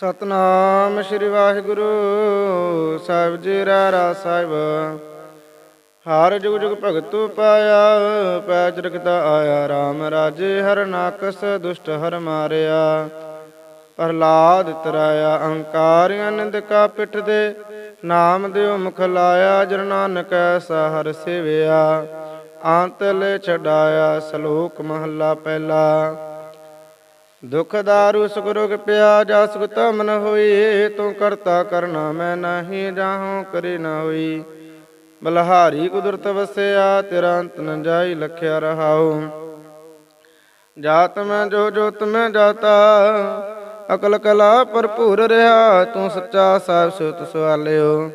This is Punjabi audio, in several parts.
ਸਤਨਾਮ ਸ੍ਰੀ ਵਾਹਿਗੁਰੂ। ਸਾਹਿਬ ਜੀ ਰਾਰਾ ਸਾਹਿਬ। ਹਰ ਜੁਗ ਜੁਗ ਭਗਤੂ ਪਾਇਆ ਪੈ ਚਰਖਦਾ ਆਇਆ RAM ਰਾਜੇ, ਹਰ ਨਾਕਸ ਦੁਸ਼ਟ ਹਰ ਮਾਰਿਆ। ਪ੍ਰਹਲਾਦ ਤਰਾਇਆ ਅਹੰਕਾਰ ਅਨੰਦ ਕਾ ਪਿੱਠ ਦੇ, ਨਾਮ ਦਿਓ ਮੁਖ ਲਾਇਆ, ਜਨ ਨਾਨਕ ਐਸਾ ਹਰ ਸੇਵਿਆ। ਅੰਤ ਛਡਾਇਆ, ਸ਼ਲੋਕ ਮਹੱਲਾ ਪਹਿਲਾ। ਦੁਖ ਦਾਰੂ ਸੁਖ ਰੋਗ ਪਿਆ ਜਾ ਸੁਖ ਤਮਨ ਹੋਈ, ਤੂੰ ਕਰਤਾ ਕਰਨਾ ਮੈਂ ਨਹੀਂ ਜਾਹੂ, ਕਰੇ ਨਾ ਹੋਈ। ਬਲਹਾਰੀ ਕੁਦਰਤ ਵਸਿਆ, ਤੇਰਾ ਅੰਤ ਨ ਜਾਈ ਲਖਿਆ ਰਹਾਉ। ਜਾਤ ਮੈਂ ਜੋ ਜੋਤ ਮੈਂ ਜਾਤਾ, ਅਕਲ ਕਲਾ ਭਰਪੂਰ ਰਹਾ, ਤੂੰ ਸੱਚਾ ਸਾਹਿਬ ਸੁਤ ਸਵਾਲਿਓ।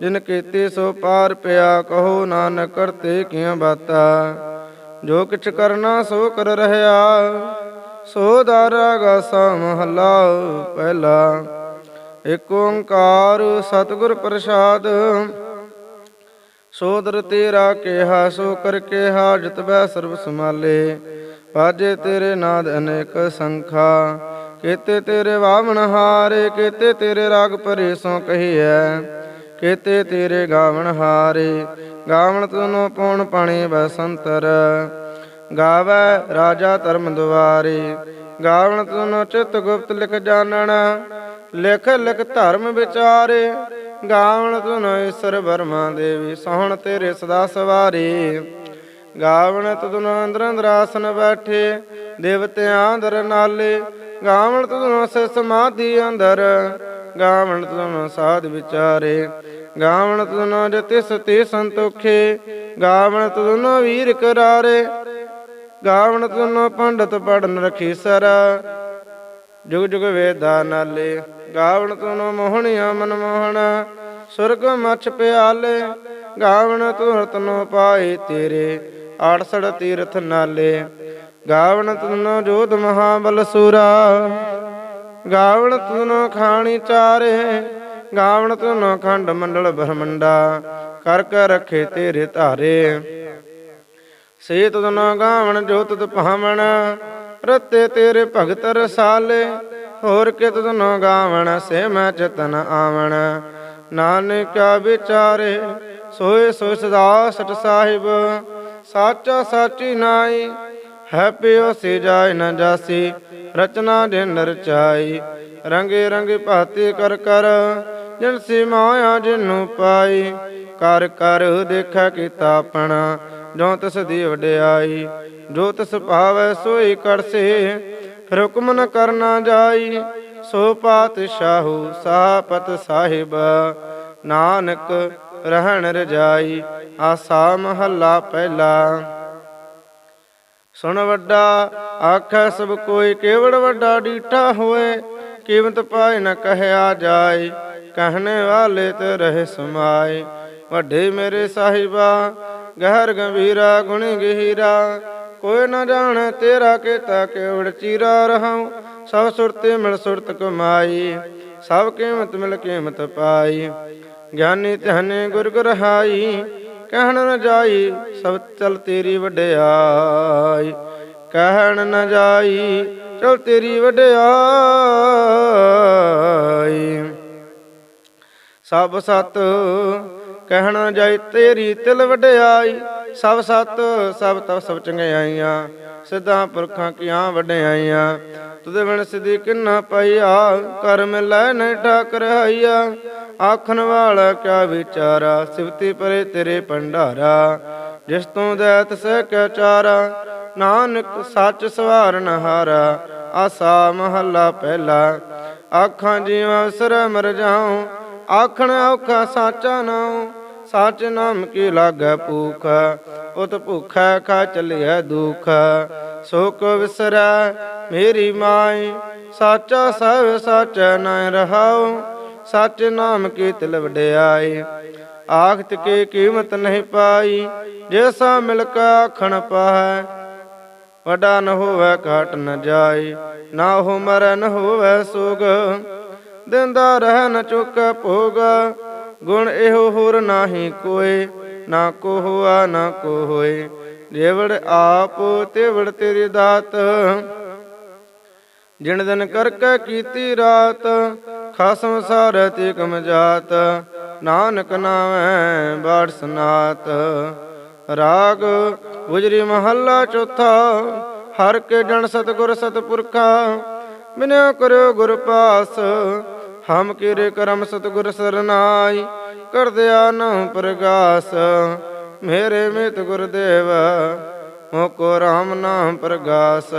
ਜਿਨ ਕੀਤੇ ਸੋ ਪਾਰ ਪਿਆ, ਕਹੋ ਨਾਨਕ ਕਰਤੇ ਕਿਆਂ ਬਾਤਾ। ਜੋ ਕਿਛ ਕਰਨਾ ਸੋ ਕਰ ਰਹਾ ਸੋ ਦਾਰਾ ਮਹੱਲਾ ਪਹਿਲਾ। ਏਕ ਓੰਕਾਰ ਸਤਿਗੁਰ ਪ੍ਰਸਾਦ। ਸੋਦਰ ਤੇਰਾ ਕਿਹਾ, ਸੋ ਕਰ ਕਿਹਾ ਜਿਤਬੈ ਸਰਬ ਸਮਾਲੇ ਬਾਜੇ ਤੇਰੇ ਨਾਦ ਅਨੇਕ ਸੰਖਾ। ਕੀਤੇ ਤੇਰੇ ਵਾਵਣ ਹਾਰੇ, ਕੀਤੇ ਤੇਰੇ ਰਾਗ ਭਰੇ ਸੋ ਕਹੀਐ। ਕੀਤੇ ਤੇਰੇ ਗਾਵਣ ਹਾਰੇ, ਗਾਵਣ ਤੁਨੋ ਪਉਣ ਪਾਣੀ ਬਸੰਤਰ। ਗਾਵੈ ਰਾਜਾ ਧਰਮ ਦੁਆਰੇ ਗਾਵਣ ਤੁਨੋ ਚਿਤ ਗੁਪਤ ਲਿਖ ਜਾਣਨ, ਲਿਖ ਲਿਖ ਧਰਮ ਵਿਚਾਰੇ। ਗਾਵਣ ਤੁਨੋ ਈਸ਼ਰ ਬਰਮਾ ਦੇਵੀ ਸੋਹਣ ਤੇਰੇ ਸਦਾ ਸਵਾਰੀ। ਗਾਵਣ ਤੁਨੋ ਅੰਦਰ ਅੰਦਰਾਸਨ ਬੈਠੇ ਦੇਵਤਿਆਂ ਅੰਦਰ ਨਾਲੇ। ਗਾਵਣ ਤੁਨੋ ਸ ਸਮਾਧੀ ਅੰਦਰ, ਗਾਵਣ ਤੁਨੋ ਸਾਧ ਵਿਚਾਰੇ। ਗਾਵਣ ਤੁਨੋ ਜਤਿ ਸਤੀ ਸੰਤੋਖੇ, ਗਾਵਣ ਤੁਨੋ ਵੀਰ ਕਰਾਰੇ। ਗਾਵਣ ਤੁਨੋ ਪੰਡਤ ਪੜਨ ਰਖੀ ਸਰ। ਜੁਗ ਜੁਗ ਵੇਦਾ ਨਾਲੇ ਗਾਵਣ ਤੁਨੋ ਮੋਹਣਿਆ ਮਨ ਮੋਹਣ। ਸੁਰਗ ਮਛ ਪਿਆਲੇ ਗਾਵਣ ਤੁਨ ਰਤਨੋ ਪਾਏ ਤੇਰੇ। ਆੜਸੜ ਤੀਰਥ ਨਾਲੇ ਗਾਵਣ ਤੁਨੋ ਜੋਧ ਮਹਾਬਲ ਸੂਰਾ। ਗਾਵਣ ਤੁਨੋ ਖਾਣੀ ਚਾਰੇ, ਗਾਵਣ ਤੁਨੋ ਖੰਡ ਮੰਡਲ ਬ੍ਰਹਮੰਡਾ। ਕਰ ਕਰ ਰਖੇ ਤੇਰੇ ਧਾਰੇ। ਸੇਤ ਤੁਨ ਗਾਵਣ ਜੋ ਤੁਧ ਭਾਵਣ, ਰਤੇ ਤੇਰੇ ਭਗਤ ਰਸਾਲੇ, ਹੋਰ ਕਿਤ ਤੁਨ ਗਾਵਣ, ਸੇ ਮੈਂ ਚਤਨ ਆਵਣ। ਨਾਨਕਾ ਵਿਚਾਰੇ, ਸੋਏ ਸੋ ਸਦਾ ਸਟ ਸਾਹਿਬ, ਸਾਚਾ ਸਾਚੀ ਨਾਈ, ਹੈ ਪਿਓ ਸੇ ਜਾਏ ਨ ਜਾਸੀ, ਰਚਨਾ ਜਿਨ ਨਰਚਾਈ ਰੰਗੇ ਰੰਗੇ ਭਾਤੀ ਕਰ ਕਰ, ਜਿਨ ਸੀ ਮਾਇਆ ਜਿਨੂੰ ਪਾਈ। ਕਰ ਕਰ ਦੇਖੈ ਕੀਤਾ ਆਪਣਾ ਜੋ ਤਿਸ ਦੀ ਵਡਿਆਈ ਜੋ ਤਿਸ ਭਾਵੈ ਸੋਈ ਕਰਸੇ, ਫਿਰ ਹੁਕਮ ਨ ਕਰਨਾ ਜਾਈ, ਸੋ ਪਾਤਸ਼ਾਹੂ ਸਾਪਤ ਸਾਹਿਬ, ਨਾਨਕ ਰਹਿਣ ਰਜਾਈ, ਆਸਾ ਮਹੱਲਾ ਪਹਿਲਾ। ਸੁਣ ਵੱਡਾ, ਆਖੈ ਸਭ ਕੋਈ ਕੇਵੜ ਵੱਡਾ ਡੀਠਾ ਹੋਏ, ਕੀਮਤ ਪਾਏ ਨ ਕਹਿਆ ਜਾਏ, ਕਹਿਣੇ ਵਾਲੇ ਤੇ ਰਹੇ ਸਮਾਏ, ਵੱਡੇ ਮੇਰੇ ਸਾਹਿਬਾ ਗਹਿਰ ਗੰਭੀਰਾ, ਗੁਣੀ ਗਹੀਰਾ। ਕੋਈ ਨਾ ਜਾਣ ਤੇਰਾ ਕੀਤਾ ਕੇਵੜ ਚੀਰਾ ਰਹਾਉ। ਸਭ ਸੁਰਤੇ ਮਿਲ ਸੁਰਤ ਕਮਾਈ। ਸਭ ਕੀਮਤ ਮਿਲ ਕੀਮਤ ਪਾਈ। ਗਿਆਨੀ ਧਿਆਨੇ ਗੁਰ ਗੁਰ ਹਾਈ ਕਹਿਣ ਨ ਜਾਈ, ਸਭ ਚਲ ਤੇਰੀ ਵਡਿਆਈ। ਕਹਿਣ ਨ ਜਾਈ, ਚਲ ਤੇਰੀ ਵਡਿਆਈ। ਸਭ ਸਤ ਕਹਿਣਾ ਜਾਈ, ਤੇਰੀ ਤਿਲ ਵਡਿਆਈ, ਸਭ ਸਤ, ਸਭ ਤਪ ਸਭ ਚੰਗਿਆਈਆਂ ਸਿੱਧਾ ਪੁਰਖਾਂ ਕੀਆਂ ਵਡਿਆਈਆਂ। ਤੁਦੇ ਬਿਨ ਸਿਧੀ ਕਿੰਨਾ ਪਈਆ, ਕਰਮ ਲੈ ਨਹੀਂ ਠਾਕ ਰਹਾਈਆ ਆਖਣ ਵਾਲਾ ਕਿਆ ਵਿਚਾਰਾ, ਸਿਵਤੀ ਪਰੇ ਤੇਰੇ ਭੰਡਾਰਾ। ਜਿਸ ਤੋਂ ਦੈਤ ਸਹਿ ਕੈ ਚਾਰਾ, ਨਾਨਕ ਸੱਚ ਸਵਾਰਨ ਹਾਰਾ ਆਸਾ ਮਹੱਲਾ ਪਹਿਲਾ, ਆਖਾਂ ਜੀਵਾਂ ਸਰ ਮਰ ਜਾਉ। ਆਖਣ ਔਖਾ ਸਾਚਾ ਨਾਉ। ਸੱਚ ਨਾਮ ਕੀ ਲਾਗੈ ਭੂਖ? ਉਤ ਭੁਖੈ ਖਾ ਚਲਿਐ ਦੁਖ? ਸੋ ਕੋ ਵਿਸਰੈ ਮੇਰੀ ਮਾਈ, ਸਾਚਾ ਸਭ ਸੱਚ ਨ ਰਹਾਉ, ਸੱਚ ਨਾਮ ਕੀ ਤਿਲ ਵਡਿਆਈ? ਆਖਤ ਕੀ ਕੀਮਤ ਨਹੀਂ ਪਾਈ ਜੈਸਾ ਮਿਲ ਕੇ ਆਖਣ ਪਾਹੈ, ਵਡਾ ਨ ਹੋਵੇ ਘਟ ਨ ਜਾਏ ਨਾ ਹੋ ਮਰੈ ਹੋਵੇ ਸੋਗ। ਦਿੰਦਾ ਰਹਿ ਨ ਚੁੱਕੈ ਭੋਗ ਗੁਣ ਇਹੋ ਹੋਰ ਨਾਹੀ ਕੋਏ, ਨਾ ਕੋ ਹੋਆ, ਨਾ ਕੋ ਹੋਏ। ਜੇਵੜ ਆਪ, ਤੇਵੜ ਤੇਰੀ ਦਾਤ। ਜਿਣ ਦਿਨ ਕਰਕੇ ਕੀਤੀ ਰਾਤ ਖਸਮ ਸਾਰੇ ਤੇ ਕਮ ਜਾਤ। ਨਾਨਕ ਨਾਮੈ ਬਾੜ ਸਨਾਤ। ਰਾਗ ਗੁਜਰੀ ਮਹੱਲਾ ਚੌਥਾ, ਹਰ ਕੇ ਜਨ ਸਤਗੁਰ ਸਤਪੁਰਖਾ ਬਿਨਿਆ ਕਰਿਓ ਗੁਰ ਪਾਸ। ਹਮ ਕੀਰੇ ਕਰਮ ਸਤਗੁਰ ਸਰਨਾਈ ਕਰਦਿਆ ਨਾ ਪ੍ਰਗਾਸ। ਮੇਰੇ ਮਿਤ ਗੁਰਦੇਵ, ਮੋਕੋ RAM ਨਾਮ ਪ੍ਰਗਾਸ।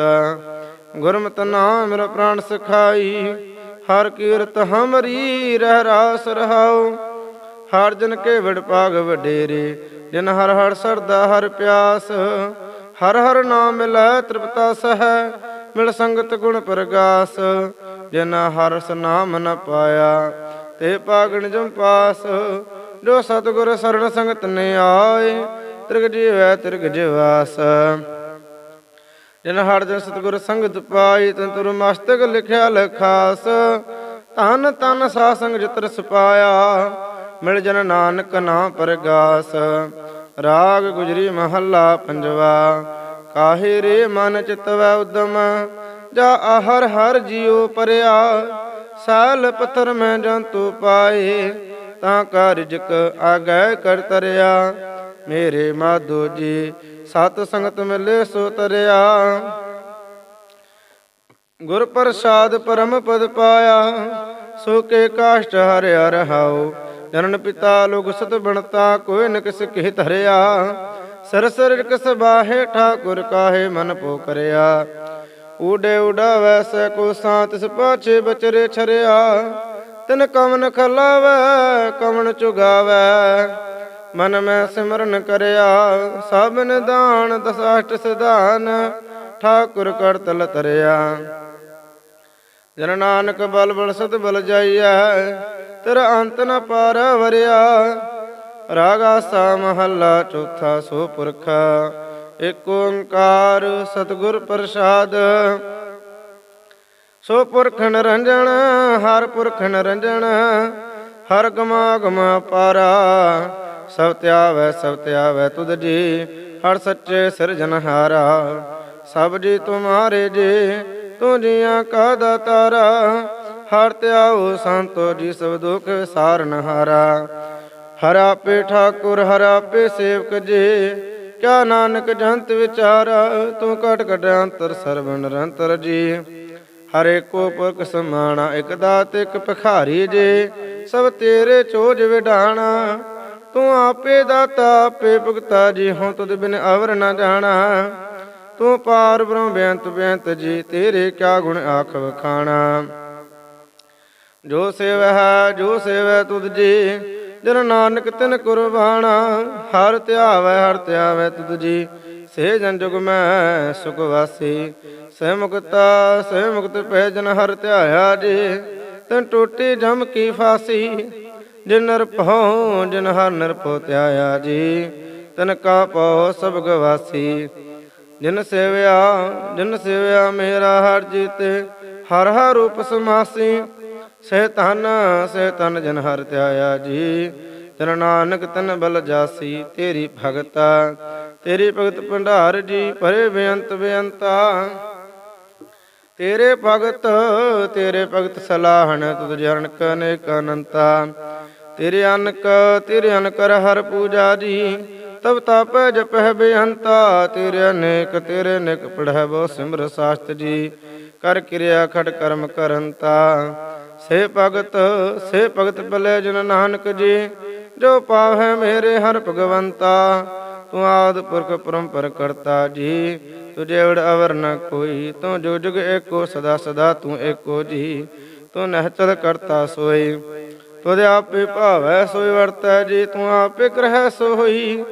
ਗੁਰਮਤਿ ਨਾਮ ਮੇਰਾ ਪ੍ਰਾਣ ਸਖਾਈ, ਹਰ ਕੀਰਤ ਹਮਰੀ ਰਹਿ ਰਾਸ ਰਹਾਉ। ਹਰ ਜਨ ਕੇ ਵਡ ਭਾਗ ਵਡੇਰੇ, ਜਿਨ ਹਰ ਹਰ ਸਰਦਾ ਹਰ ਪਿਆਸ। ਹਰ ਹਰ ਨਾਮ ਮਿਲੈ ਤ੍ਰਿਪਤਾ ਸਹਿ ਮਿਲ ਸੰਗਤ ਗੁਣ ਪ੍ਰਗਾਸ, ਜਿਨ ਹਰ ਨਾਮ ਨ ਪਾਇਆ, ਤੇ ਪਾਗਣ ਜਮ ਪਾਸ। ਜੋ ਸਤਿਗੁਰ ਸਰਣ ਸੰਗਤ ਨੇ ਆਏ, ਤ੍ਰਿਗ ਜੀਵੈ ਤ੍ਰਿਗ ਜਿਵਾਸ। ਜਿਨ ਹਰ ਜਨ ਸਤਿਗੁਰ ਸੰਗਤ ਪਾਈ ਤਨ ਤੁਰ ਮਸਤਕ ਲਿਖਿਆ ਲਖਾਸ। ਤਨ ਤਨ ਸਾ ਸੰਗ ਜਿਤਰ ਸਪਾਇਆ ਮਿਲ ਜਨ ਨਾਨਕ ਨਾ ਪਰਗਾਸ। ਰਾਗ ਗੁਜਰੀ ਮਹੱਲਾ ਪੰਜਵਾ। ਕਾਹੇ ਰੇ ਮਨ ਚਿਤਵੈ ਉਦਮ, ਜਾ ਆਹਰ ਹਰ ਜਿਉ ਪਰਿਆ। ਸਾਲ ਪੱਥਰ ਮੈਂ ਜੰਤੂ ਪਾਏ, ਤਾਂ ਕਾ ਆਗੈ ਕਰ ਤਰਿਆ। ਮੇਰੇ ਮਾਧੋ ਜੀ, ਸਤ ਸੰਗਤ ਮਿਲੇ ਸੋ ਤਰਿਆ। ਗੁਰ ਪ੍ਰਸਾਦ ਪਰਮ ਪਦ ਪਾਇਆ, ਸੋ ਕੇ ਕਾਸ਼ਟ ਹਰਿਆ ਰਹਾਉ ਜਨਨ ਪਿਤਾ ਲੋਕ ਸਤ ਬਣਤਾ ਕੋਈ ਨ ਕਿਸ ਕਹਿ ਧਰਿਆ। ਸਰਸਰ ਕਿਸ ਬਾਹੇ ਠਾਕੁਰ ਕਾਹੇ ਮਨ ਪੋ ਕਰਿਆ। ਊਡੇ ਉਡਾਵੈ ਸੈ ਕੋ ਸਾਤ ਤਿਸ ਪਾਛੇ ਬਚਰੇ ਛਰਿਆ। ਤਿਨ ਕਮਨ ਖਲਾਵੈ ਕਮਨ ਚੁਗਾਵੈ। ਮਨ ਮੈਂ ਸਿਮਰਨ ਕਰਿਆ ਸਭ ਨਿਦਾਨ ਦਸਾਸ਼ਟ ਸਿਧਾਨ, ਠਾਕੁਰ ਕਰਤਲ ਤਰਿਆ। ਜਨ ਨਾਨਕ ਬਲ ਬਲ ਸਤ ਬਲ ਜਾਈਐ, ਤੇਰਾ ਅੰਤ ਨ ਪਾਰ ਵਰਿਆ। ਰਾਗਾ ਸਾ ਮਹੱਲਾ ਚੌਥਾ ਸੋ ਪੁਰਖ ਏਕ ਓੰਕਾਰ ਸਤਿਗੁਰ ਪ੍ਰਸਾਦ। ਸੋ ਪੁਰਖ ਨਿਰੰਜਨ, ਹਰ ਪੁਰਖ ਨਿਰੰਜਨ, ਹਰ ਗਮਾ ਪਾਰਾ ਸਭ ਧਿਆਵੈ ਸਭ ਧਿਆਵੈ ਤੁਧ ਜੀ, ਹਰ ਸੱਚੇ ਸਿਰਜਨਹਾਰਾ ਸਭ ਜੀ ਤੁਮਾਰੇ ਜੀ, ਤੂੰ ਜੀਆਂ ਕਾ ਦਾਤਾਰਾ। ਹਰ ਤਿਆਉ ਸੰਤੋ ਜੀ, ਸਭ ਦੁਖ ਸਾਰਨਹਾਰਾ ਹਰਾ ਪੇ ਠਾਕੁਰ, ਹਰਾ ਆਪੇ ਸੇਵਕ ਜੇ। ਕਿਆ ਨਾਨਕ ਜੰਤ ਵਿਚਾਰਾ, ਤੂੰ ਕਟ ਕਟ ਅੰਤਰ ਸਰਬ ਨਿਰੰਤਰ ਜੀ। ਹਰੇ ਕੋ ਪੁਰਖ ਸਮਾਣਾ, ਇਕ ਦਾਤ, ਇਕ ਭਖਾਰੀ ਜੇ। ਸਭ ਤੇਰੇ ਚੋਜ ਵਿਢਾਣਾ, ਤੂੰ ਆਪੇ ਦਾਤਾ, ਆਪੇ ਭੁਗਤਾ ਜੀ। ਹਉ ਤੁਧ ਬਿਨ ਅਵਰ ਨਾ ਜਾਣਾ, ਤੂੰ ਪਾਰ ਬ੍ਰਹਮ ਬੇਅੰਤ ਬੇਅੰਤ ਜੀ। ਤੇਰੇ ਕਿਆ ਗੁਣ ਆਖ ਵਖਾਣਾ। ਜੋ ਸੇਵੈ ਜੋ ਸੇਵੈ ਤੁਧ ਜੀ। ਜਨ ਨਾਨਕ ਤਿਨ ਕੁਰਬਾਨਾ, ਹਰ ਧਿਆਵੈ ਹਰ ਧਿਆਵੈ ਤੁਧ ਜੀ। ਸੇ ਜਨ ਜੁਗ ਮੈਂ ਸੁਖ ਵਾਸੀ। ਸਹਿ ਮੁਕਤਾ ਸਹਿ ਮੁਕਤ ਪੈ ਜਨ ਹਰ ਧਿਆਇਆ ਜੀ। ਤਿਨ ਟੋਟੀ ਜਮ ਕੀ ਫਾਸੀ, ਜਿਨ ਨਿਰਭਉ ਜਿਨ ਹਰ ਨਿਰਭਉ ਧਿਆਇਆ ਜੀ। ਤਨ ਕਾ ਪਉ ਸਭ ਗਵਾਸੀ ਜਿਨ ਸੇਵਿਆ ਜਿਨ ਸੇਵਿਆ ਮੇਰਾ ਹਰ ਜੀਤੇ, ਹਰ ਹਰ ਰੂਪ ਸਮਾਸੀ। ਸਹਿ ਤਨ ਸਹਿ ਤਨ ਜਨ ਹਰ ਧਿਆਇਆ ਜੀ। ਤਨ ਨਾਨਕ ਤਨ ਬਲ ਜਾਸੀ, ਤੇਰੀ ਭਗਤਾ। ਤੇਰੀ ਭਗਤ ਭੰਡਾਰ ਜੀ, ਭਰੇ ਬੇਅੰਤ ਬੇਅੰਤਾ। ਤੇਰੇ ਭਗਤ ਤੇਰੇ ਭਗਤ ਸਲਾਹਣ, ਤੁਧ ਜਰਨ ਕਨੇਕ ਅਨੰਤਾ। ਤੇਰੇ ਅਨਕ, ਤੇਰੇ ਅਨਕਰ ਹਰ ਪੂਜਾ ਜੀ। ਤਬ ਤਪ ਜਪਹਿ ਬੇਅੰਤਾ। ਤੇਰੇ ਅਨੇਕ, ਤੇਰੇ ਨਿਕ ਪੜਹਿ ਬੋ ਸਿਮਰ ਸਾਸਤ ਜੀ। ਕਰ ਕਿਰਿਆ ਖੜ ਕਰਮ ਕਰੰਤਾ। ਸੇ ਭਗਤ ਸੇ ਭਗਤ ਭਲੇ ਜਨ ਨਾਨਕ ਜੀ, ਜੋ ਪਾਵੈ ਮੇਰੇ ਹਰ ਭਗਵੰਤਾ, ਤੂੰ ਆਦ ਪੁਰਖ ਪਰੰਪਰ ਕਰਤਾ ਜੀ। ਤੁਝੇ ਉੜ ਅਵਰ ਨ ਕੋਈ, ਤੂੰ ਜੋ ਜੁਗ ਏਕੋ, ਸਦਾ ਸਦਾ ਤੂੰ ਏਕੋ ਜੀ। ਤੂੰ ਨਹਿਚਲ ਕਰਤਾ ਸੋਈ, ਤੁਧ ਆਪੇ ਭਾਵੈ ਸੋਈ ਵਰਤੈ ਜੀ, ਤੂੰ ਆਪੇ ਕਰਹਿ ਸੋਈ।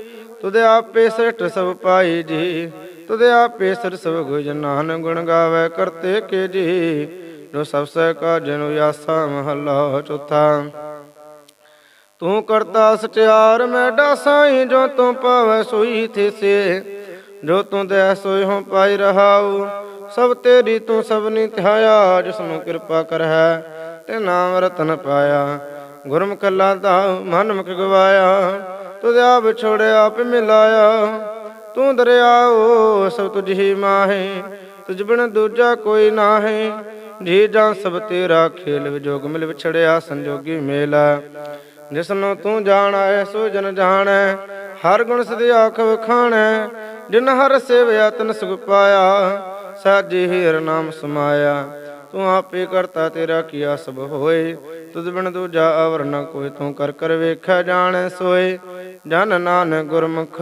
ਤੁਧ ਆਪੇ ਸ੍ਰਿਸ਼ਟ ਸਭ ਪਾਈ ਜੀ, ਤੁਧ ਆਪੇ ਸਰ ਸਭ ਗੁਜ ਨਾਨ ਗੁਣ ਗਾਵੇ, ਕਰਤੇ ਕੇ ਜੀ। ਜੋ ਸਭ ਸਹਿ ਕਾ ਜਨੁ ਆਸਾ ਮਹੱਲਾ ਚੌਥਾ। ਤੂੰ ਕਰਤਾ ਸਚਿਆਰ, ਮੈਂ ਡਾਸਾਈ, ਜੋ ਤੂੰ ਪਾਵੈ ਸੋਈ ਥੇਸੇ। ਜੋ ਤੂੰ ਦਇਆ ਸੋਈ ਹੋ ਪਾਈ ਰਹਾਉ, ਸਭ ਤੇਰੀ ਤੂੰ ਸਭਨੀ ਧਿਆਇਆ ਜਿਸ ਨੂੰ ਕਿਰਪਾ ਕਰਹਿ, ਤੇ ਨਾਮ ਰਤਨ ਪਾਇਆ। ਗੁਰਮੁਖ ਲਾਦਾ ਮਨ ਮੁਖ ਗਵਾਇਆ, ਤੁਧ ਆਪ ਛੋੜਿਆ ਆਪ ਮਿਲਾਇਆ। ਤੂੰ ਦਰਿਆਓ, ਸਭ ਤੁਝ ਹੀ ਮਾਹੇ, ਤੁਝ ਬਿਨ ਦੂਜਾ ਕੋਈ ਨਾਹੀ। ਜੀ ਜਾਂ ਸਭ ਤੇਰਾ ਖੇਲ ਵਿਜੋਗ ਮਿਲ ਵਿਛੜਿਆ, ਸੰਜੋਗੀ ਮੇਲ। ਜਿਸ ਤੂੰ ਜਾਣੈ, ਸੋ ਜਨ ਜਾਣੈ, ਹਰ ਗੁਣ ਸਦੀ ਆਖ ਵਖਾਣੈ, ਜਿਨ ਹਰ ਸੇਵਿਆ ਤਨ ਸੁਖ ਪਾਇਆ, ਸਾਜੀ ਹੀਰ ਨਾਮ ਸਮਾਇਆ। ਤੂੰ ਆਪੇ ਕਰਤਾ ਤੇਰਾ ਕੀਆ ਸਭ ਹੋਏ, ਤੁਧ ਬਿਨ ਦੂਜਾ ਅਵਰ ਨ ਕੋਈ ਤੂੰ ਕਰ ਕਰ ਵੇਖੈ ਜਾਣੈ ਸੋਏ। ਜਨ ਨਾਨਕ ਗੁਰਮੁਖ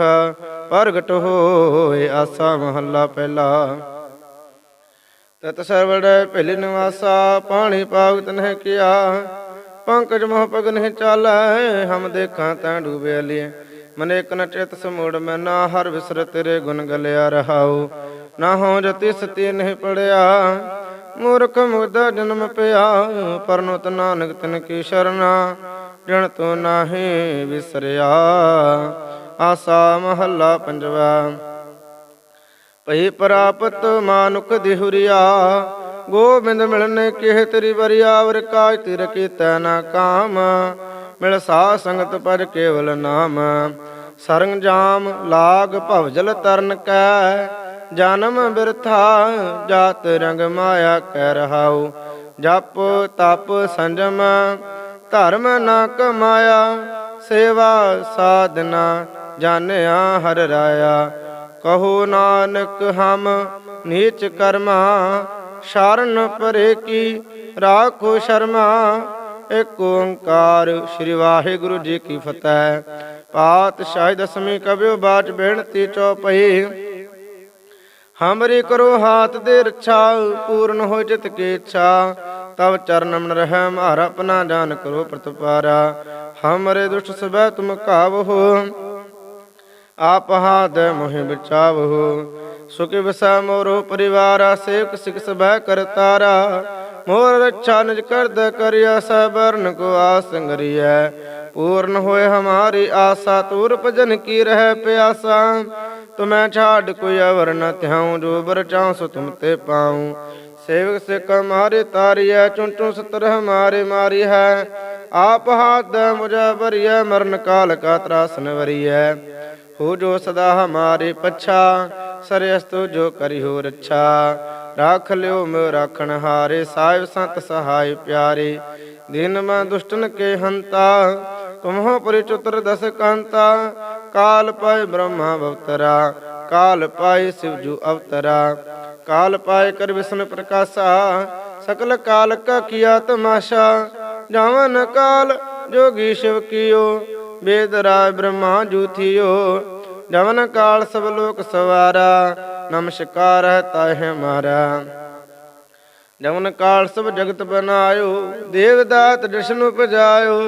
ਪ੍ਰਗਟ ਹੋਏ, ਆਸਾ ਮਹੱਲਾ ਪਹਿਲਾ। ਤਤ ਸਰਵੜ ਪਹਿਲੇ ਨਿਵਾਸਾ, ਪਾਣੀ ਪਾਵਤ ਨਹਿ ਕੀਆ। ਪੰਕਜ ਮੋਹ ਪਗ ਨਹਿ ਚਾਲੈ, ਹਮ ਦੇਖਾਂ ਤੈ ਡੂਬੇ ਲਿਏ ਮਨੇ ਇਕ ਨ ਚਿਤ ਸਮੂੜ ਮੈਂ ਨਾ ਹਰ ਵਿਸਰ ਤੇਰੇ ਗੁਣ ਗਲਿਆ ਰਹਾਉ। ਨਾ ਹੋ ਜਤੀ ਸਤੀ ਨਹੀਂ ਪੜਿਆ, ਮੂਰਖ ਮੁਗਦਾ ਜਨਮ ਪਿਆ। ਪਰਨੁਤ ਨਾਨਕ ਤਿਨ ਕੀ ਸ਼ਰਨਾ, ਜਣ ਤੂੰ ਨਾਹੀ ਵਿਸਰਿਆ। ਆਸਾ ਮਹੱਲਾ ਪੰਜਵਾ ਭਈ ਪ੍ਰਾਪਤ ਮਾਨੁਕ ਦਿਹੁਰੀਆ, ਗੋਬਿੰਦ ਮਿਲਨੇ ਕਿਹ ਤੇਰੀ ਵਰਿਆਵਰ ਕਾਜ ਤਿਰ ਕੀਤੈ ਨਾ ਕਾਮ, ਮਿਲ ਸਾ ਸੰਗਤ ਪਰ ਕੇਵਲ ਨਾਮ। ਸਰੰਗ ਜਾਮ ਲਾਗ ਭਵ ਜਲ ਤਰਨ ਕੈ, ਜਨਮ ਬਿਰਥਾ ਜਾਤ ਰੰਗ ਮਾਇਆ ਕਹਿ ਰਹਾਉ। ਜਪ ਤਪ ਸੰਜਮ, ਧਰਮ ਨਾ ਕਮਾਇਆ, ਸੇਵਾ ਸਾਧਨਾ ਜਾਣਿਆ ਹਰ ਰਾਇਆ। ਕਹੋ ਨਾਨਕ, ਹਮ ਨੀਚ ਕਰਮਾ, ਸ਼ਰਨ ਪਰੇ ਕੀ ਰਾਖੋ ਸ਼ਰਮਾ। ਏਕ ਓੰਕਾਰ ਸ੍ਰੀ ਵਾਹਿਗੁਰੂ ਜੀ ਕੀ ਫਤਿਹ। ਪਾਤਸ਼ਾਹੀ ਦਸਮੀ ਕਬਿਓ ਬਾਚ ਬੇਨਤੀ ਚੌਪਈ ਹਮਰੀ ਕਰੋ ਹਾਥ ਦੇ ਰੱਛਾ, ਪੂਰਨ ਹੋ ਚਿਤ ਕੀ ਇੱਛਾ। ਤਬ ਚਰਨ ਮਨ ਰਹਿ ਮਾਰਾ, ਆਪਣਾ ਜਾਨ ਕਰੋ ਪ੍ਰਤਪਾਰਾ। ਹਮਰੇ ਦੁਸ਼ਟ ਸਬੈ ਤੁਮ ਕਾਵਹੋ ਆਪ ਹਾਦ ਮੋਹਿ ਬਚਾਵਹੁ ਸੁਖਿ ਵਸੈ ਮੋਰੋ ਪਰਿਵਾਰਾ, ਸੇਵਕ ਸਿਖ ਸਭੈ ਕਰਤਾਰਾ ਮੋਰ ਰੱਛਾ ਨਿਜ ਕਰਦ ਕਰਿਆ ਸਬਰਨ ਕੋ ਆਸੰਗਰੀਐ ਪੂਰਨ ਹੋਏ ਹਮਾਰੀ ਆਸਾ, ਤੂਰ ਭਜਨ ਕੀ ਰਹਿ ਪਿਆਸਾ। ਤੁਮੈ ਛਾੜ ਕੋਈ ਅਵਰ ਨ ਧਿਆਉ, ਜੋ ਬਰ ਚਾਉ ਸੋ ਤੁਮ ਤੇ ਪਾਉ। ਸੇਵਕ ਸਿਖ ਹਮਾਰੇ ਤਾਰੀਐ ਚੁੰਟੂ ਸਤਰ ਹਮਾਰੇ ਮਾਰੀ ਹੈ। ਆਪ ਹਾਦ ਮੁਝਾ ਭਰੀਐ ਮਰਨ ਕਾਲ ਕਾ ਤਰਾਸਨ ਵਰੀਐ। ਹੋ ਜੋ ਸਦਾ ਹਮਾਰੇ ਪਛਾ ਸਰਯਸਤੋ ਜੋ ਕਰੀ ਹੋ ਰੱਛਾ। ਰਾਖ ਲਿਓ ਮੋ ਰਾਖਣ ਹਾਰੇ, ਸਾਹਿਬ ਸੰਤ ਸਹਾਇ ਪਿਆਰੇ। ਦਿਨ ਮੈਂ ਦੁਸ਼ਟਨ ਕੇ ਹੰਤਾ, ਤੁਮਹੁ ਪਰਿਚੁਤਰ ਦਸ ਕਾਂਤਾ। ਕਾਲ ਪਾਏ ਬ੍ਰਹਮਾ ਅਵਤਰਾ, ਕਾਲ ਪਾਏ ਸਿਵਜੂ ਅਵਤਰਾ। ਕਾਲ ਪਾਏ ਕਰ ਵਿਸ਼ਨ ਪ੍ਰਕਾਸ਼ਾ, ਸਕਲ ਕਾਲ ਕਾ ਕੀਆ ਤਮਾਸ਼ਾ। ਜਾਵਨ ਕਾਲ ਜੋਗੀ ਸ਼ਿਵ ਕੀਓ ਵੇਦ ਰਾਜ ਬ੍ਰਹਮਾ ਜੂਥਿਓ, ਜਵਨ ਕਾਲ ਸਭ ਲੋਕ ਸਵਾਰਾ, ਨਮਸਕਾਰ ਹੈ ਤਾਹਿ ਮਾਰਾ। ਜਵਨ ਕਾਲ ਸਭ ਜਗਤ ਬਨਾਇਓ ਦੇਵ ਦਾਤ ਦ੍ਰਿਸ਼ਨ ਉਪਜਾਇਓ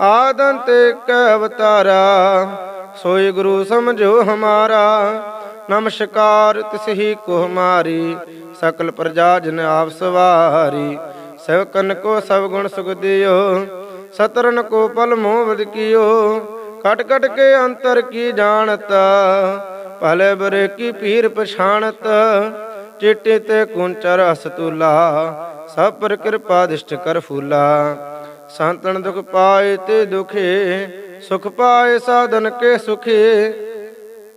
ਆਦੰਤ ਏਕ ਅਵਤਾਰਾ, ਸੋਈ ਗੁਰੂ ਸਮਝੋ ਹਮਾਰਾ। ਨਮਸਕਾਰ ਤਿਸ ਹੀ ਕੋ ਹਮਾਰੀ ਸਕਲ ਪ੍ਰਜਾ ਜਨ ਆਪ ਸਵਾਰੀ ਸੇਵਕਨ ਕੋ ਸਭ ਗੁਣ ਸੁਖ ਦਿਓ। ਸਤਰਨ ਕੋ ਪਲ ਮੋਹ ਵਦ ਕੀਓ। ਕਟ ਕਟ ਕੇ ਅੰਤਰ ਕੀ ਜਾਣਤ? ਭਲੇ ਬਰੇ ਕੀ ਪੀਰ ਪਛਾਣਤ? ਚਿੱਟੇ ਤੇ ਕੁੰਚਰ ਅਸਤੂਲਾ, ਸਭ ਪਰ ਕਿਰਪਾ ਦਿਸ਼ਟ ਕਰ ਫੂਲਾ। ਸੰਤਨ ਦੁਖ ਪਾਏ ਤੇ ਦੁਖੇ, ਸੁਖ ਪਾਏ ਸਾਧਨ ਕੇ ਸੁਖੇ।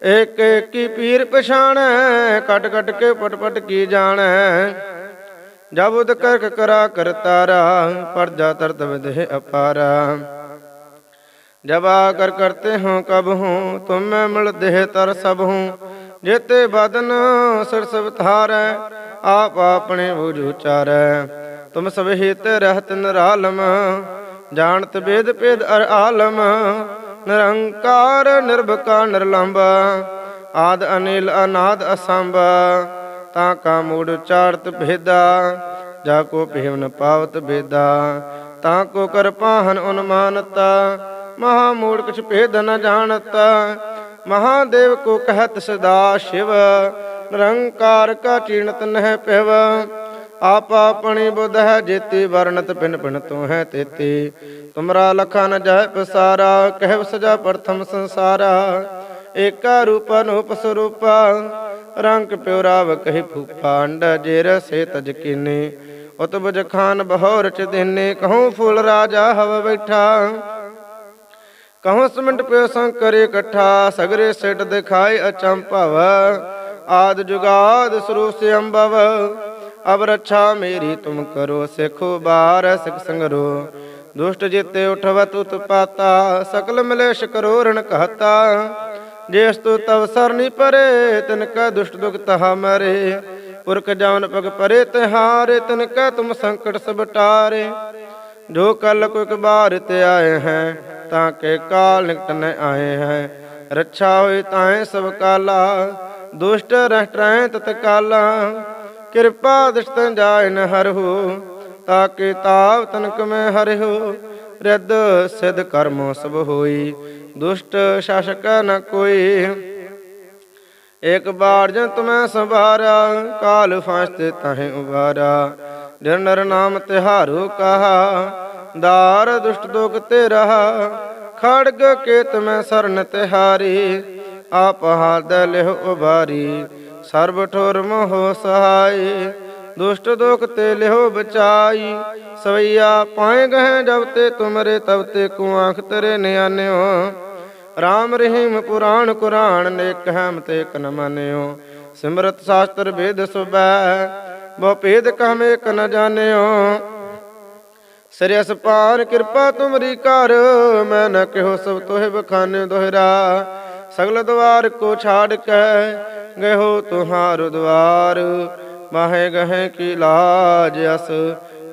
ਏਕ ਕੀ ਪੀਰ ਪਛਾਣੈ, ਕਟ ਕਟ ਕੇ ਪਟ ਪਟ ਕੀ ਜਾਣੈ? ਜਬ ਉਦ ਕਰਕ ਕਰਾ ਕਰਤਾਰਾ ਪਰਜਾ ਤਰਤ ਵਿਦਹਿ ਅਪਾਰਾ जब आकर करते हो कब हूँ तुम में मिल देह तर सब हूँ जेते बदन सिर सब थारै आप अपने बुझ उचारै तुम सब हित रहत निरालम जानत वेद पेद अर आलम निरंकार निर्भका निर्लंब आद अनिल अनाद असंभ ਤਾ ਕਾ ਮੂੜ ਚਾਰਤ ਭੇਦਾ, ਜਾ ਕੋ ਭੇਵ ਪਾਵਤ ਭੇਦਾ। ਤਾਂ ਕੋ ਕਰਪਾਹਨ ਉਨਮਾਨਤ, ਮਹਾ ਮੂੜ ਕਿਛ ਭੇਦ ਨ ਜਾਣਤ। ਮਹਾਦੇਵ ਕੋ ਕਹਤ ਸਦਾ ਸ਼ਿਵ, ਨਿਰੰਕਾਰ ਕਾ ਚੀਣਤ ਨਹਿ ਪਿਵ। ਆਪ ਆਪਣੀ ਬੁੱਧ ਹੈ ਜੇਤੀ, ਵਰਣਤ ਪਿਨ ਪਿਨ ਤੂੰ ਹੈ ਤੇਤੀ। ਤੁਮਰਾ ਲਖਾ ਨ ਜਾਇ ਪਸਾਰਾ, ਕਹਿਵ ਸਜਾ ਪ੍ਰਥਮ ਸੰਸਾਰਾ। ਏਕਾ ਰੂਪ ਅਨੂਪ ਸਰੂਪਾ ਰੰਗ ਪਿਉਰਾਵ ਕਹਿ ਫੂਫਾ ਅੰਡ ਜੇਰ ਸੇ ਤਜ ਕੀਨੇ। ਉਤ ਖਾਨ ਬਹੌਰ ਚ ਦੇਨੇ, ਕਹੂੰ ਫੂਲ ਰਾਜਾ ਹਵ ਬੈਠਾ। ਕਹੋ ਸਮਿੰਟ ਪਿਓ ਸੰਕਰ ਇਕੱਠਾ, ਸਗਰੇ ਸਿਟ ਦਿਖਾਈ ਅਚੰਭਵ। ਆਦ ਜੁਗਾਦ ਸਰੂਪ ਸੇ ਅੰਭਵ ਅਬ ਰੱਛਾ ਮੇਰੀ ਤੁਮ ਕਰੋ, ਸਿਖੋ ਬਾਰ ਸਿਖ ਸੰਗਰੋ। ਦੁਸ਼ਟ ਜਿਤੇ ਉਠਵਤ ਉਤਪਾਤਾ ਸਕਲ ਮਲੇਸ਼ ਕਰੋ ਰਣ ਕਹਤਾ। ਜਿਸ ਤੂ ਤਵ ਸਰਨੀ ਪਰੇ, ਤਿਨ ਕੈ ਦੁਸ਼ਟ ਦੁਖ ਤਹਾ ਮਰੇ। ਪੁਰਖ ਜਾਨ ਪਗ ਪਰੇ ਤਿਹਾਰੇ, ਤਿਨ ਕੈ ਤੁਮ ਸੰਕਟ ਸਭ ਟਾਰੇ। ਜੋ ਕਲ ਕੋ ਇੱਕ ਬਾਰ ਤੇ ਆਏ ਹੈ, ਤਾਂ ਕੇ ਕਾਲ ਨਿਕਟ ਨ ਆਏ ਹੈ। ਰੱਛਾ ਹੋਏ ਤਾਏ ਸਭ ਕਾਲਾ, ਦੁਸ਼ਟ ਰਹਿ ਤਤ ਕਾਲਾ। ਕਿਰਪਾ ਦ੍ਰਿਸ਼ਟ ਜਾਇ ਨ ਹਰਹੁ ਤਾਕੇ ਤਾਵ ਤਨਕ ਮੈਂ ਹਰਿਓ। ਰਿੱਧ ਸਿਧ ਕਰਮੋ ਸਭ ਹੋਈ, ਦੁਸ਼ਟ ਸ਼ਾਸਕ ਨ ਕੋਈ। ਇਕ ਬਾਰ ਜਨ ਤੁਮੈ ਸੰਭਾਰਾ, ਕਾਲ ਫਾਸਤੇ ਤਹੇ ਉਬਾਰਾ ਨਿਰ ਨਰ ਨਾਮ ਤਿਹਾਰੋ ਕਹਾ, ਦਾਰ ਦੁਸ਼ਟ ਦੁਖ ਤੇ ਰਹਾ। ਖੜਗ ਕੇਤ ਮੈਂ ਸਰਨ ਤਿਹਾਰੀ, ਆਪ ਹਾਦ ਲਿਹ ਉਬਾਰੀ ਸਰਬ ਠੋਰ ਮੋਹ ਸਹਾਈ। ਦੁਸ਼ਟ ਦੋਖ ਤੇ ਲਿਹੋ ਬਚਾਈ। ਸਵਈਆ ਪਾਏ ਗਹਿ ਜਬ ਤੇ ਤੁਮਰੇ, ਤਬ ਤੇ ਕੋ ਆਖ ਤਰੇ ਨਿਆਨਿਓ ਰਾਮ ਰਹੀਮ ਪੁਰਾਣ ਕੁਰਾਨ ਨੇਕ ਹਮ ਤੇ ਇਕ ਨ ਸਿਮਰਤ ਸ਼ਾਸਤਰ ਵੇਦ ਸੁਬੈ, ਬਹੁ ਭੇਦ ਕਹਮੇ ਇਕ ਨ ਜਾਣਿਓ। ਸਰਿਅਸ ਪਾਰ ਕਿਰਪਾ ਤੁਮਰੀ ਕਰ, ਮੈਂ ਨ ਕਿਹੋ ਸਭ ਤੋਹਿ ਬਖਾਨੇ ਦੋਹਰਾ। ਸਗਲ ਦਵਾਰ ਕੋ ਛਾੜ ਕੇ ਗਇਓ ਤੁਹਾਰ ਦਵਾਰ ਮਾਹੇ ਗਹਿ ਕੀ ਲਾਜ ਅਸ,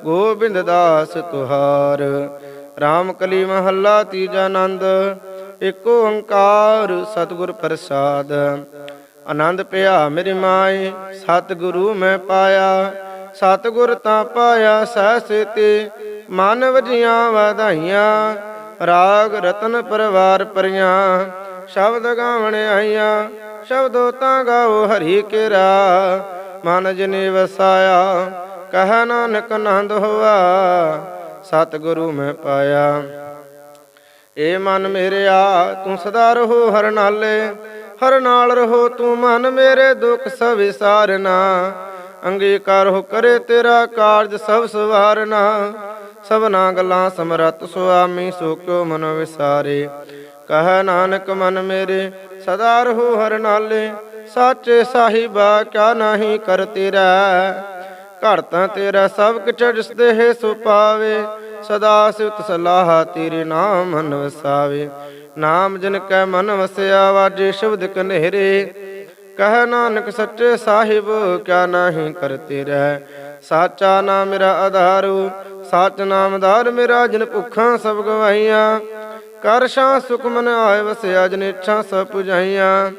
ਗੋਬਿੰਦ ਦਾਸ ਤੁਹਾਰ। RAM ਕਲੀ ਮਹੱਲਾ ਤੀਜਾ ਆਨੰਦ ਏਕ ਓੰਕਾਰ ਸਤਿਗੁਰ ਪ੍ਰਸਾਦ। ਆਨੰਦ ਪਿਆ ਮੇਰੀ ਮਾਏ ਸਤਿਗੁਰੂ ਮੈਂ ਪਾਇਆ। ਸਤਿਗੁਰ ਤਾਂ ਪਾਇਆ ਸਹਿ ਤੇ ਮਨ ਵਜੀਆਂ ਵਧਾਈਆਂ। ਰਾਗ ਰਤਨ ਪਰਵਾਰ ਪਰੀਆਂ, ਸ਼ਬਦ ਗਾਵਣ ਆਈਆਂ। ਸ਼ਬਦੋ ਤਾਂ ਗਾਓ ਹਰੀ ਕੇਰਾ। ਮਨ ਜਨੇ ਵਸਾਇਆ, ਕਹ ਨਾਨਕ ਨੰਦ ਹੋਆ, ਸਤਿਗੁਰੂ ਮੈਂ ਪਾਇਆ। ਏ ਮਨ ਮੇਰਿਆ, ਤੂੰ ਸਦਾ ਰਹੋ ਹਰ ਨਾਲੇ, ਹਰ ਨਾਲ ਰਹੋ ਤੂੰ ਮਨ ਮੇਰੇ ਦੁੱਖ ਸਭ ਵਿਸਾਰਨਾ। ਅੰਗੀਕਾਰ ਹੋ ਕਰੇ ਤੇਰਾ ਕਾਰਜ ਸਭ ਸਵਾਰਨਾ। ਸਭਨਾ ਗੱਲਾਂ ਸਮਰਤ ਸੁਆਮੀ, ਸੋ ਕਿਉ ਮਨ ਵਿਸਾਰੇ। ਕਹ ਨਾਨਕ ਮਨ ਮੇਰੇ, ਸਦਾ ਰਹੋ ਹਰ ਨਾਲੇ ਸਾਚੇ ਸਾਹਿਬਾ ਕਿਆ ਨਹੀਂ ਕਰ ਤੇਰਾ। ਘਰ ਤਾਂ ਤੇਰਾ ਸਭ ਕਿਛ ਜਿਸ ਹੈ ਸੋ ਪਾਵੇ। ਸਦਾ ਸਿਵਤ ਸਲਾਹ ਤੇਰੇ ਨਾਮ ਮਨ ਵਸਾਵੇ। ਨਾਮ ਜਿਨ ਕੈ ਮਨ ਵਸਿਆ ਵਾਜੇ ਸ਼ਬਦ ਕਨੇਰੇ। ਕਹ ਨਾਨਕ ਸੱਚੇ ਸਾਹਿਬ ਕਿਆ ਨਹੀਂ ਕਰ ਰਹਿ ਸਾਚਾ ਨਾਮ ਮੇਰਾ ਆਧਾਰੂ, ਸਾਚ ਨਾਮਦਾਰ ਮੇਰਾ ਜਿਨ ਭੁੱਖਾਂ ਸਭ ਗਵਾਈਆਂ ਕਰ ਸ਼ਾ ਸੁਖ ਮਨ ਆਏ ਵਸਿਆ, ਜਿਨ ਇੱਛਾ ਸਭ ਪੁਜਾਈਆਂ।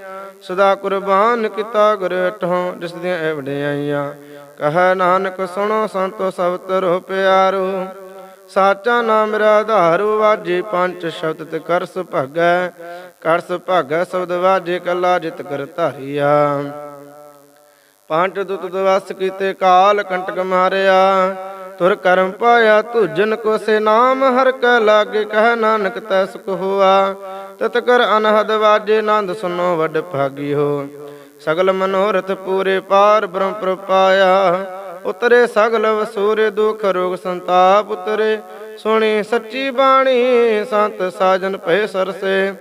ਸਦਾ ਕੁਰਬਾਨ ਕੀਤਾ ਗੁਰ ਅਟਹੋਂ ਜਿਸ ਦੀਆਂ ਇਹ ਵਡਿਆਈਆਂ। ਕਹ ਨਾਨਕ, ਸੁਣੋ ਸੰਤੋ ਸਭ ਤਰੋ ਪਿਆਰੋ। ਸਾਚਾ ਨਾਮ ਮੇਰਾ ਆਧਾਰੂ ਵਾਜੇ ਪੰਜ ਸ਼ਬਦ ਤੇ ਕਰ ਸੁਭਾਗੈ ਕਰ ਸੁਭਾਗੈ ਸ਼ਬਦ ਵਾਜੇ ਕਲਾ ਜਿਤ ਕਰ ਧਾਰੀਆ। ਪੰਜ ਦੁਤ ਦਵਸ ਕੀਤੇ ਕਾਲ ਕੰਟਕ ਮਾਰਿਆ। ਤੁਰ ਕਰਮ ਪਾਇਆ ਤੁਜਨ ਕੋ ਸੇ ਨਾਮ, ਹਰ ਕੈ ਲਾਗੇ ਕਹਿ ਨਾਨਕ ਤੈ ਸੁਖ ਹੋਆ। ਤਤ ਕਰ ਅਨਹਦ ਵਾਜੇ ਆਨੰਦ ਸੁਨੋ ਵੱਡ ਭਾਗੀ ਹੋ। ਸਗਲ ਮਨੋਰਥ ਪੂਰੇ ਪਾਰ ਬ੍ਰਹਮ ਪ੍ਰਪਾਇਆ ਉਤਰੇ ਸਗਲ ਵਸੂਰੇ, ਦੁਖ ਰੋਗ ਸੰਤਾਪ ਉਤਰੇ। ਸੁਣੀ ਸੱਚੀ ਬਾਣੀ, ਸੰਤ ਸਾਜਨ ਭਏ ਸਰਸੇ।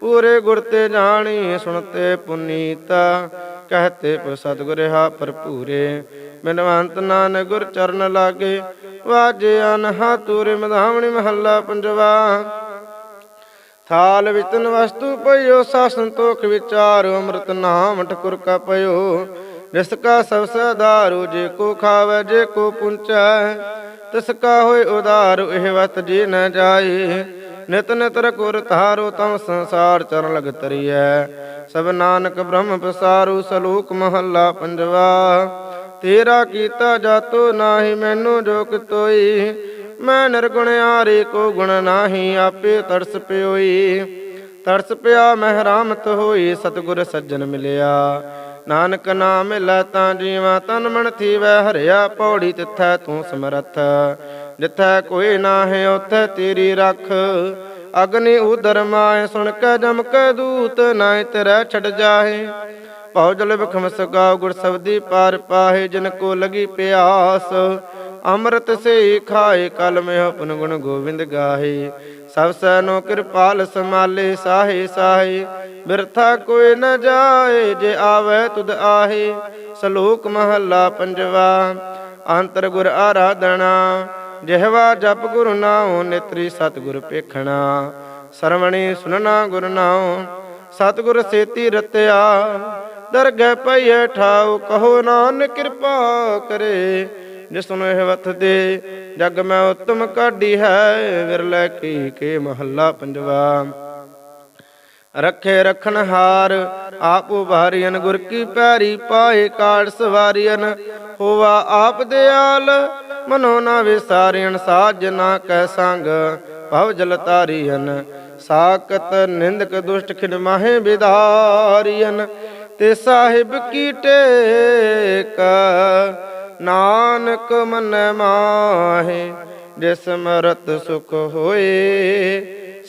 ਪੂਰੇ ਗੁਰ ਤੇ ਜਾਣੀ, ਸੁਣਤੇ ਪੁਨੀਤਾ। ਕਹਤੇ ਪੁ ਸਤਿਗੁਰ ਹਾ ਭਰਪੂਰੇ। ਬਿਨਵੰਤ ਨਾਨਕ ਗੁਰ ਚਰਨ ਲਾਗੇ, ਵਾਜੇ ਅਨਹਾ ਤੂਰੇ ਮਧਾਵਣੀ ਮਹੱਲਾ ਪੰਜਵਾ। ਥਾਲ ਵਿਤਨ ਵਸਤੂ ਪਇਓ ਸਾ ਸੰਤੋਖ ਵਿਚਾਰ ਅੰਮ੍ਰਿਤ ਨਾਮ ਠਕੁਰ ਕਾ ਪਇਓ ਜਿਸ ਕਾ ਸਭ ਸਦਾਰੂ, ਜੇ ਕੋ ਖਾਵੇ, ਜੇ ਕੋ ਪੁੰਚੈ, ਤਿਸ ਕਾ ਹੋਏ ਉਦਾਰ, ਇਹ ਵਤ ਜੀ ਨ ਜਾਏ। ਨਿਤ ਨਿਤ ਰਕੁਰ ਧਾਰੋ ਤਮ ਸੰਸਾਰ ਚਰਨ ਲਗ ਤਰੀਐ ਸਭ ਨਾਨਕ ਬ੍ਰਹਮ ਪਸਾਰੂ ਸਲੋਕ ਮਹੱਲਾ ਪੰਜਵਾ। ਤੇਰਾ ਕੀਤਾ ਜਾਤੋ ਨਾਹੀ, ਮੈਨੂੰ ਜੋ ਕਿਤੋਈ ਮੈਂ ਨਿਰਗੁਣ ਆਰੇ ਕੋ ਗੁਣ ਨਾਹੀ, ਆਪੇ ਤਰਸ ਪਿਓਈ। ਤਰਸ ਪਿਆ ਮਹਿਰਾਮਤ ਹੋਈ, ਸਤਿਗੁਰ ਸੱਜਣ ਮਿਲਿਆ। ਨਾਨਕ ਨਾਮ ਮਿਲੈ ਤਾਂ ਜੀਵਾ, ਤਨ ਮਨ ਥੀਵੈ, ਹਰਿਆ ਪੌੜੀ ਤਿੱਥੈ ਤੂੰ ਸਮਰੱਥ। ਜਿੱਥੈ ਕੋਈ ਨਾਹੀ, ਉਥੈ ਤੇਰੀ ਰੱਖ। ਅਗਨੀ ਉਦਰ ਮਾਏ, ਸੁਣ ਕੇ ਜਮ ਕੇ ਦੂਤ ਨਾਇ ਤੇਰੇ ਛੱਡ ਜਾਹੇ। ਭਉ ਜਲ ਬਖਮ ਸਗਾਉ ਗੁਰ ਸਬਦੀ ਪਾਰ ਪਾਹੇ, ਜਿਨ ਕੋ ਲਗੀ ਪਿਆਸ। ਅੰਮ੍ਰਿਤ ਸੇ ਖਾਏ, ਕਲ ਮੈਂ ਆਪਨ ਗੁਣ ਗੋਬਿੰਦ ਗਾਹੇ। ਸਭ ਸੈਨੋ ਕਿਰਪਾਲ ਸਮਾਲੇ ਸਾਹੇ ਸਾਹੇ। ਬਿਰਥਾ ਕੋਈ ਨ ਜਾਏ, ਜੇ ਆਵੇ ਤੁਧ ਆਹੇ। ਸਲੋਕ ਮਹੱਲਾ ਪੰਜਵਾ, ਅੰਤਰ ਗੁਰ ਆਰਾਧਨਾ। ਜਿਹਵਾ ਜਪ ਗੁਰੂ ਨਾਉ, ਨੇਤਰੀ ਸਤਿਗੁਰ ਪੇਖਣਾ ਸਰਵਣੀ ਸੁਨਣਾ ਗੁਰ ਨਾਉ, ਸਤਿਗੁਰ ਸੇਤੀ ਰਤਿਆ। ਦਰਗਹਿ ਪਈਏ ਠਾਉ, ਕਹੋ ਨਾਨਕ ਕਿਰਪਾ ਕਰੇ। ਜਿਸਨੂੰ ਇਹ ਵਤ ਦੇ, ਜਗ ਮੈਂ ਉਤਮ ਕਾਢੀ ਹੈ। ਵਿਰਲੇ ਕੀ ਕੇ ਮਹੱਲਾ ਪੰਜਵਾ। ਰੱਖੇ ਰਖਣ ਹਾਰ, ਆਪ ਉਭਾਰੀਨ ਗੁਰ ਕੀ ਪੈਰੀ ਪਾਏ ਕਾੜ ਸਵਾਰੀਨ ਹੋਵਾ ਆਪ ਦਿਆਲ ਮਨੋ ਨਾ ਵਿਸਾਰੀਨ ਸਾਜ ਨਾ ਕੈ ਸੰਗ, ਭਵ ਜਲ ਤਾਰੀਨ ਸਾਕਤ ਨਿੰਦਕ ਦੁਸ਼ਟ ਖਿਨ ਮਾਹੇ ਵਿਦਾਰੀਨ ਤੇ ਸਾਹਿਬ ਕੀ ਟੇਕ, ਨਾਨਕ ਮਨ ਮਾਹੇ, ਜਿਸ ਮਰਤ ਸੁਖ ਹੋਏ,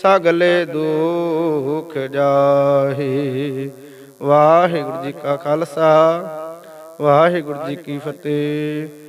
ਸਗਲੇ ਦੁਖ ਜਾਹੀ। ਵਾਹਿਗੁਰੂ ਜੀ ਕਾ ਖਾਲਸਾ, ਵਾਹਿਗੁਰੂ ਜੀ ਕੀ ਫਤਿਹ।